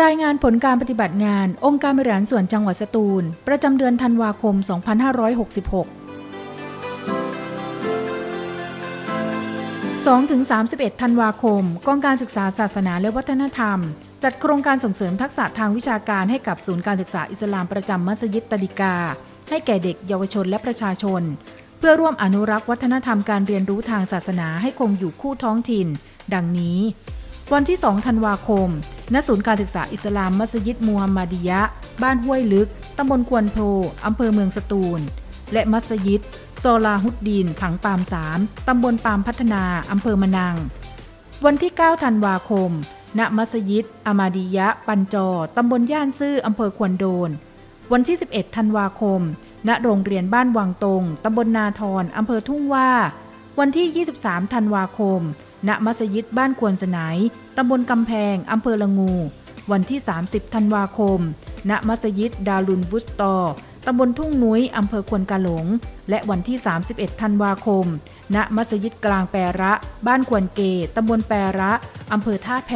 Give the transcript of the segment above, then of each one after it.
รายงานผลการปฏิบัติงาน องค์การบริหารส่วนจังหวัดสตูล ประจำเดือนธันวาคม 2566 2-31 ธันวาคม กองการศึกษาศาสนาและวัฒนธรรม จัดโครงการส่งเสริมทักษะทางวิชาการให้กับศูนย์การศึกษาอิสลามประจำมัสยิดตะดิกา ให้แก่เด็กเยาวชนและประชาชน เพื่อร่วมอนุรักษ์วัฒนธรรมการเรียนรู้ทางศาสนาให้คงอยู่คู่ท้องถิ่น ดังนี้ วันที่ 2 ธันวาคม ณ ศูนย์การศึกษาอิสลามมัสยิดมูฮัมมัดียะ บ้านห้วยลึก ตำบลควนโพอำเภอเมืองสตูล และมัสยิดโซลาฮุดดีน ผังปามสามตำบลปามพัฒนา อำเภอมะนัง วันที่ 9 ธันวาคม ณ มัสยิดอามาดียะ ปันจอ ตำบลย่านซื่อ อำเภอควนโดน วันที่ 11 ธันวาคม ณ โรงเรียนบ้านวังตรง ตำบลนาทรอำเภอทุ่งว่า วันที่ 23 ธันวาคม ณมัสยิดบ้านควนสนายตำบลกำแพง อำเภอละงู วันที่ 30 ธันวาคม ณ มัสยิดดารุนวุสตอ ตำบลทุ่งนุ้ย อำเภอควนกาหลง และวันที่ 31 ธันวาคม ณ มัสยิดกลางแประ บ้านควนเกตำบลแประ อำเภอท่าแพ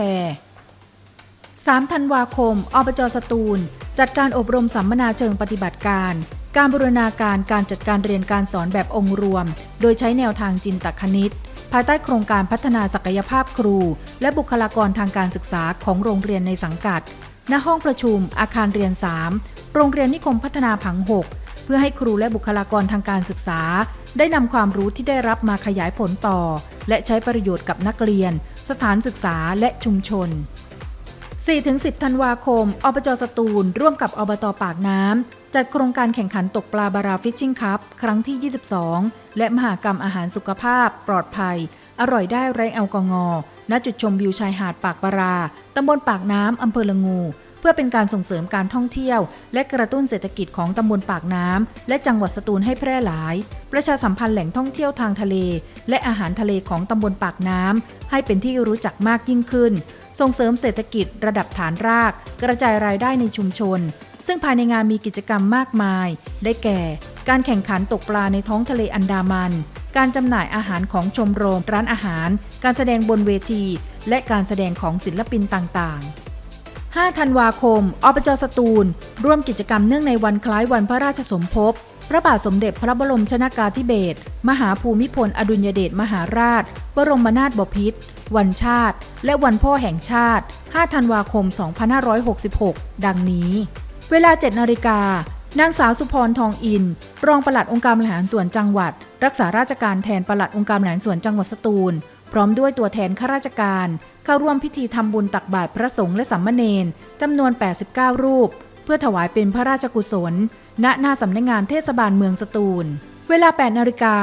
3ธันวาคม อบจสตูล จัดการอบรมสัมมนาเชิงปฏิบัติการ การบูรณาการการจัดการเรียนการสอนแบบองค์รวม โดยใช้แนวทางจินตคณิต ภายใต้โครงการพัฒนาศักยภาพครู และบุคลากรทางการศึกษาของโรงเรียนในสังกัด ณ ห้องประชุม อาคารเรียน 3 โรงเรียนนิคมพัฒนาผัง 6 เพื่อให้ครูและบุคลากรทางการศึกษา ได้นำความรู้ที่ได้รับมาขยายผลต่อ และใช้ประโยชน์กับนักเรียน สถานศึกษาและชุมชน4-10 ธันวาคม อบจสตูล ร่วมกับอบตปากน้ำ จัดโครงการแข่งขันตกปลาบาราฟิชชิงคัพครั้งที่ 22 และมหากรรมอาหารสุขภาพ ปลอดภัย อร่อยได้ไรแอลกอฮอล์ณจุดชมวิวชายหาดปากบาราตำบลปากน้ำอำเภอละงู เพื่อเป็นการส่งเสริมการท่องเที่ยว และกระตุ้นเศรษฐกิจของตำบลปากน้ำและจังหวัดสตูลให้แพร่หลาย ประชาสัมพันธ์แหล่งท่องเที่ยวทางทะเล และอาหารทะเลของตำบลปากน้ำให้เป็นที่รู้จักมากยิ่งขึ้น ส่งเสริมเศรษฐกิจระดับฐานราก กระจายรายได้ในชุมชน ซึ่งภายในงานมีกิจกรรมมากมาย ได้แก่ การแข่งขันตกปลาในท้องทะเลอันดามัน การจำหน่ายอาหารของชมรมร้านอาหาร การแสดงบนเวที และการแสดงของศิลปินต่างๆ5ธันวาคม อบจสตูล ร่วมกิจกรรมเนื่องในวันคล้ายวันพระราชสมภพ พระบาทสมเด็จพระบรมชนากาธิเบศร มหาภูมิพล อดุลยเดชมหาราช บรมนาถบพิตร วันชาติ และวันพ่อแห่งชาติ 5 ธันวาคม 2566 ดังนี้ เวลา 7นาฬิกานางสาวสุพรทองอิน รองปลัดองค์การบริหารส่วนจังหวัด รักษาราชการแทนปลัดองค์การบริหารส่วนจังหวัดสตูล พร้อมด้วยตัวแทนข้าราชการ เข้าร่วมพิธีทำบุญตักบาตรพระสงฆ์และสัมมเนนจำนวน 89 รูป เพื่อถวายเป็นพระราชกุศล ณหน้าสำนักงานเทศบาลเมืองสตูล เวลา 8นาฬิกา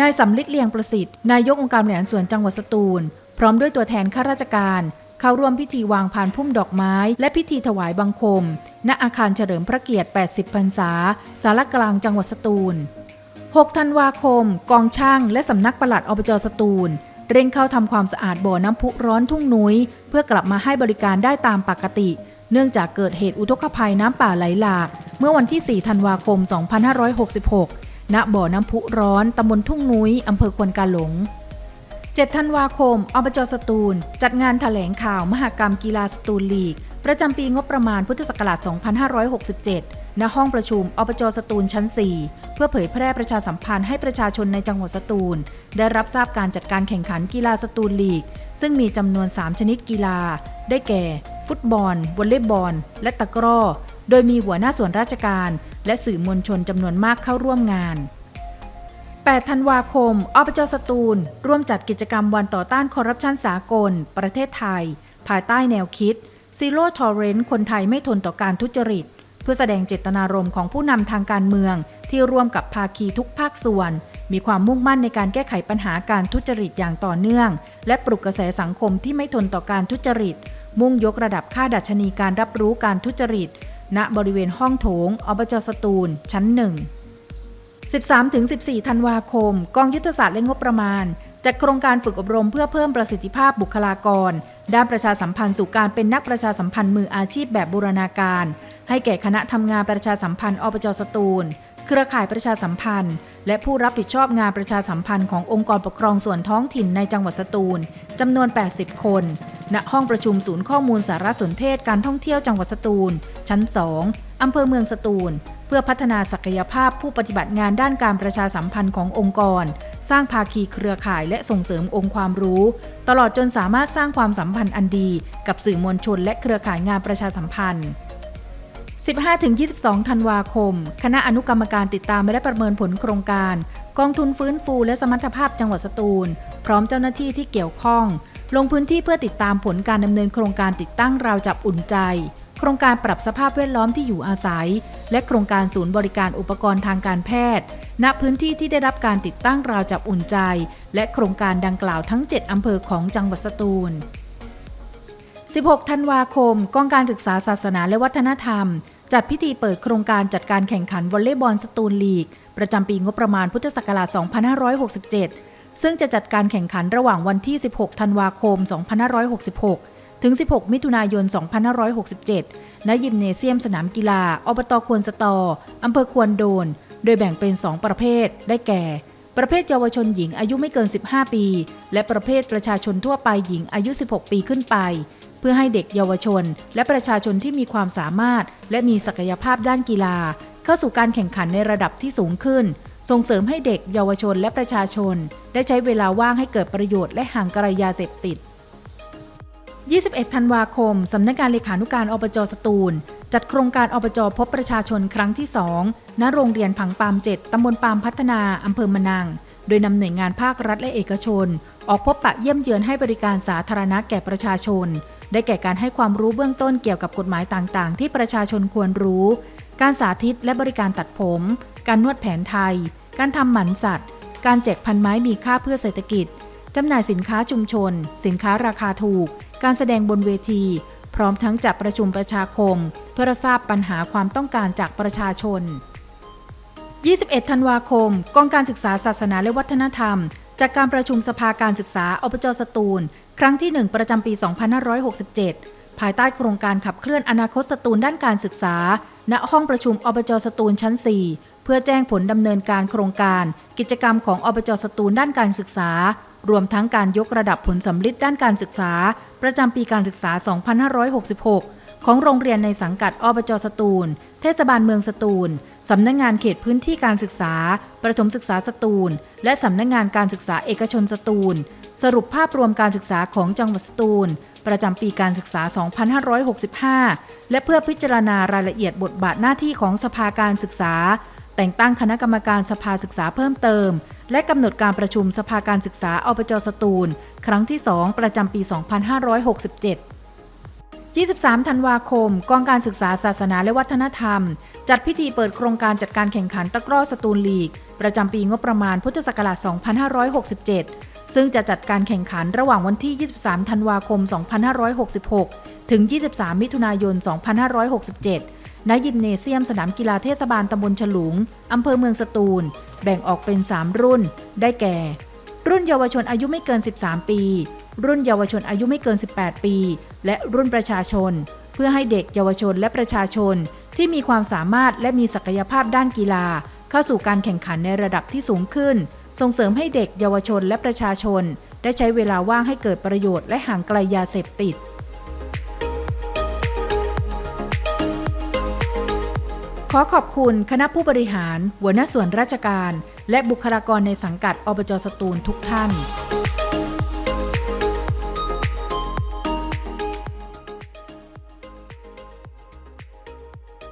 นายสำลิดเลียงประสิทธิ์ นายกองค์การบริหารส่วนจังหวัดสตูล พร้อมด้วยตัวแทนข้าราชการ เข้าร่วมพิธีวางพานพุ่มดอกไม้ และพิธีถวายบังคม ณอาคารเฉลิมพระเกียรติ 80 พรรษา สารกลางจังหวัดสตูล 6 ธันวาคม กองช่างและสำนักปลัดอบจสตูล เร่งเข้าทำความสะอาดบ่อน้ำพุร้อนทุ่งนุ้ย เพื่อกลับมาให้บริการได้ตามปกติ เนื่องจากเกิดเหตุอุทกภัยน้ำป่าไหลหลาก เมื่อวันที่ 4 ธันวาคม 2566 ณ บ่อน้ำพุร้อนตำบลทุ่งนุ้ยอำเภอควนกาหลง 7 ธันวาคม อบจสตูล จัดงานถแถลงข่าว มหกรรมกีฬาสตูลลีก ประจำปีงบประมาณพุทธศักราช 2567 ณ ห้องประชุมอบจสตูลชั้น 4 เพื่อเผยแพร่ประชาสัมพันธ์ให้ประชาชนในจังหวัดสตูล ได้รับทราบการจัดการแข่งขันกีฬาสตูลลีก ซึ่งมีจำนวน 3 ชนิดกีฬา ได้แก่ ฟุตบอล วอลเลย์บอล และตะกร้อ โดยมีหัวหน้าส่วนราชการ และสื่อมวลชนจำนวนมากเข้าร่วมงาน 8 ธันวาคม อบจสตูล ร่วมจัดกิจกรรมวันต่อต้านคอร์รัปชันสากล ประเทศไทย ภายใต้แนวคิด Zero Tolerance คนไทยไม่ทนต่อการทุจริต เพื่อแสดงเจตนารมณ์ของผู้นำทางการเมือง ที่ร่วมกับภาคีทุกภาคส่วน มีความมุ่งมั่นในการแก้ไขปัญหาการทุจริตอย่างต่อเนื่อง และปลุกกระแสสังคมที่ไม่ทนต่อการทุจริต มุ่งยกระดับค่าดัชนีการรับรู้การทุจริต ณบริเวณห้องโถงอบจสตูล ชั้นหนึ่ง 13-14 ธันวาคม กองยุทธศาสตร์และงบประมาณจัดโครงการฝึกอบรมเพื่อเพิ่มประสิทธิภาพบุคลากร ด้านประชาสัมพันธ์สู่การเป็นนักประชาสัมพันธ์มืออาชีพแบบบูรณาการ ให้แก่คณะทำงานประชาสัมพันธ์อบจสตูล เครือข่ายประชาสัมพันธ์ และผู้รับผิดชอบงานประชาสัมพันธ์ขององค์กรปกครองส่วนท้องถิ่นในจังหวัดสตูลจำนวน 80 คน ณ ห้องประชุมศูนย์ข้อมูลสารสนเทศการท่องเที่ยวจังหวัดสตูล ชั้น 2อำเภอเมืองสตูล เพื่อพัฒนาศักยภาพผู้ปฏิบัติงานด้านการประชาสัมพันธ์ขององค์กร สร้างภาคีเครือข่ายและส่งเสริมองค์ความรู้ ตลอดจนสามารถสร้างความสัมพันธ์อันดี กับสื่อมวลชนและเครือข่ายงานประชาสัมพันธ์ 15-22 ธันวาคม คณะอนุกรรมการติดตามและประเมินผลโครงการ กองทุนฟื้นฟูและสมรรถภาพจังหวัดสตูล พร้อมเจ้าหน้าที่ที่เกี่ยวข้อง ลงพื้นที่เพื่อติดตามผลการดำเนินโครงการติดตั้งราวจับอุ่นใจ โครงการปรับสภาพแวดล้อมที่อยู่อาศัย และโครงการศูนย์บริการอุปกรณ์ทางการแพทย์ ณพื้นที่ที่ได้รับการติดตั้งราวจับอุ่นใจ และโครงการดังกล่าวทั้ง 7 อำเภอของจังหวัดสตูล 16 ธันวาคม กองการศึกษาศาสนาและวัฒนธรรม จัดพิธีเปิดโครงการจัดการแข่งขันวอลเลย์บอลสตูลลีก ประจำปีงบประมาณพุทธศักราช 2567 ซึ่งจะจัดการแข่งขันระหว่างวันที่ 16 ธันวาคม 2566 ถึง 16 มิถุนายน 2567 ณ ยิมเนเซียมสนามกีฬา อบตควรสตอ อำเภอควรโดน โดยแบ่งเป็น 2 ประเภท ได้แก่ ประเภทเยาวชนหญิงอายุไม่เกิน 15 ปี และประเภทประชาชนทั่วไปหญิงอายุ 16 ปีขึ้นไป เพื่อให้เด็กเยาวชน และประชาชนที่มีความสามารถ และมีศักยภาพด้านกีฬา เข้าสู่การแข่งขันในระดับที่สูงขึ้นส่งเสริมให้เด็กเยาวชนและประชาชน ได้ใช้เวลาว่างให้เกิดประโยชน์และห่างไกลยาเสพติด 21 ธันวาคม สำนักงานเลขานุการอบจสตูล จัดโครงการอบจพบประชาชนครั้งที่ 2 ณ โรงเรียนผังปาม 7 ตำบลปามพัฒนา อำเภอมะนัง โดยนำหน่วยงานภาครัฐและเอกชน ออกพบปะเยี่ยมเยือนให้บริการสาธารณะแก่ประชาชน ได้แก่การให้ความรู้เบื้องต้นเกี่ยวกับกฎหมายต่างๆ ที่ประชาชนควรรู้ การสาธิตและบริการตัดผม การนวดแผนไทย การทำหมันสัตว์ การแจกพันไม้มีค่าเพื่อเศรษฐกิจจำหน่ายสินค้าชุมชน สินค้าราคาถูก การแสดงบนเวที พร้อมทั้งจัดประชุมประชาคม เพื่อทราบปัญหาความต้องการจากประชาชน 21 ธันวาคม กองการศึกษาศาสนาและวัฒนธรรม จากการประชุมสภาการศึกษาอบจสตูล ครั้งที่ 1 ประจำปี 2567 ภายใต้โครงการขับเคลื่อนอนาคตสตูลด้านการศึกษา ณ ห้องประชุมอบจสตูลชั้น 4 เพื่อแจ้งผลดำเนินการโครงการ กิจกรรมของอบจสตูลด้านการศึกษา รวมทั้งการยกระดับผลสำลิดด้านการศึกษา ประจำปีการศึกษา 2566 ของโรงเรียนในสังกัดอบจสตูล เทศบาลเมืองสตูล สำนักงงานเขตพื้นที่การศึกษา ประถมศึกษาสตูล และสำนักงงานการศึกษาเอกชนสตูล สรุปภาพรวมการศึกษาของจังหวัดสตูล ประจำปีการศึกษา 2565 และเพื่อพิจารณารายละเอียดบทบาทหน้าที่ของสภาการศึกษา แต่งตั้งคณะกรรมการสภาศึกษาเพิ่มเติม และกำหนดการประชุมสภาการศึกษาอบจสตูล ครั้งที่ 2 ประจำปี 2567 23 ธันวาคม กองการศึกษาศาสนาและวัฒนธรรม จัดพิธีเปิดโครงการจัดการแข่งขันตะกร้อสตูลลีก ประจำปีงบประมาณพุทธศักราช 2567 ซึ่งจะจัดการแข่งขันระหว่างวันที่ 23 ธันวาคม 2566 ถึง 23 มิถุนายน 2567 ณยิมเนเซียมสนามกีฬาเทศบาลตำบลฉลุง อำเภอเมืองสตูล แบ่งออกเป็น 3 รุ่น ได้แก่ รุ่นเยาวชนอายุไม่เกิน 13 ปี รุ่นเยาวชนอายุไม่เกิน 18 ปี และรุ่นประชาชน เพื่อให้เด็กเยาวชนและประชาชน ที่มีความสามารถและมีศักยภาพด้านกีฬา เข้าสู่การแข่งขันในระดับที่สูงขึ้น ส่งเสริมให้เด็กเยาวชนและประชาชน ได้ใช้เวลาว่างให้เกิดประโยชน์และห่างไกลยาเสพติด อขอบคุณคณะผู้บริหาร หัวหน้าส่วนราชการ และบุคลากรในสังกัดอบจสตูลทุกท่าน